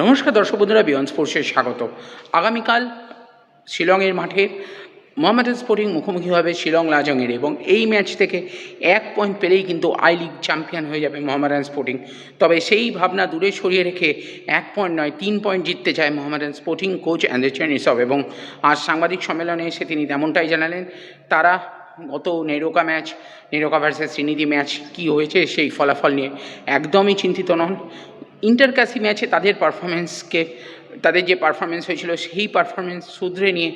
নমস্কার দর্শক বন্ধুরা বিয়ন্ড স্পোর্টসে স্বাগত। আগামীকাল শিলংয়ের মাঠে মোহামেডান স্পোর্টিং মুখোমুখি হবে শিলং লাজংয়ের এবং এই ম্যাচ থেকে এক পয়েন্ট পেলেই কিন্তু আই লিগ চ্যাম্পিয়ন হয়ে যাবে মোহামেডান স্পোর্টিং তবে সেই ভাবনা দূরে সরিয়ে রেখে এক পয়েন্ট নয়, তিন পয়েন্ট জিততে চায় মোহামেডান স্পোর্টিং কোচ অ্যান্ডারচেন ইসব এবং আজ সাংবাদিক সম্মেলনে এসে তিনি তেমনটাই জানালেন, তারা গত NEROCA match NEROCA versus Sreenidi match কী হয়েছে সেই ফলাফল নিয়ে। একদমই চিন্তিত নন। ইন্টারক্যাসি ম্যাচে তাদের পারফরমেন্সকে তাদের যে পারফরমেন্স হয়েছিল, সেই পারফরমেন্স শুধরে নিয়ে,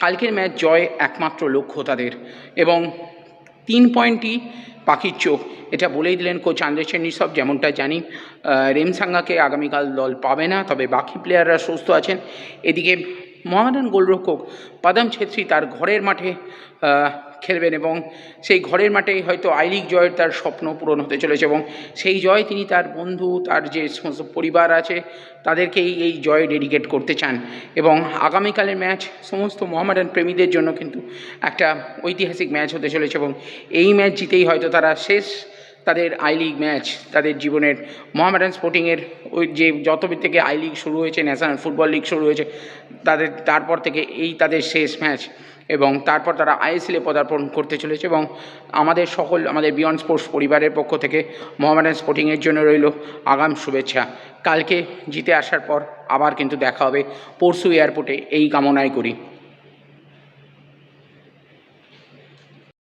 কালকের ম্যাচ জয় একমাত্র লক্ষ্য তাদের। এবং তিন পয়েন্টই পাখির চোখ। এটা বলেই দিলেন কোচ আন্দ্রেচেন নিসব যেমনটা জানি রেমসাঙ্গাকে আগামীকাল দল পাবে না, তবে বাকি প্লেয়াররা সুস্থ আছেন। এদিকে মোহামেডান গোলরক্ষক পাদাম ছেত্রী তার ঘরের মাঠে খেলবেন এবং সেই ঘরের মাঠেই হয়তো আই লিগ জয়ের তার স্বপ্ন পূরণ হতে চলেছে এবং সেই জয় তিনি তার বন্ধু, তার যে সমস্ত পরিবার আছে তাদেরকেই এই জয় ডেডিকেট করতে চান এবং আগামীকালের ম্যাচ সমস্ত মোহামেডান প্রেমীদের জন্য কিন্তু একটা ঐতিহাসিক ম্যাচ হতে চলেছে এবং এই ম্যাচ জিতেই হয়তো তারা শেষ তাদের আই লিগ ম্যাচ তাদের জীবনের মোহামেডান স্পোর্টিংয়ের ওই যে যত থেকে আই লিগ শুরু হয়েছে ন্যাশনাল ফুটবল লিগ শুরু হয়েছে, তাদের তারপর থেকে এই তাদের শেষ ম্যাচ এবং তারপর তারা আইএসএলে পদার্পণ করতে চলেছে এবং আমাদের সকল, আমাদের বিয়ন্ড স্পোর্টস পরিবারের পক্ষ থেকে মোহামেডান স্পোর্টিংয়ের জন্য রইল আগাম শুভেচ্ছা। কালকে জিতে আসার পর আবার কিন্তু দেখা হবে, পরশু এয়ারপোর্টে এই কামনাই করি।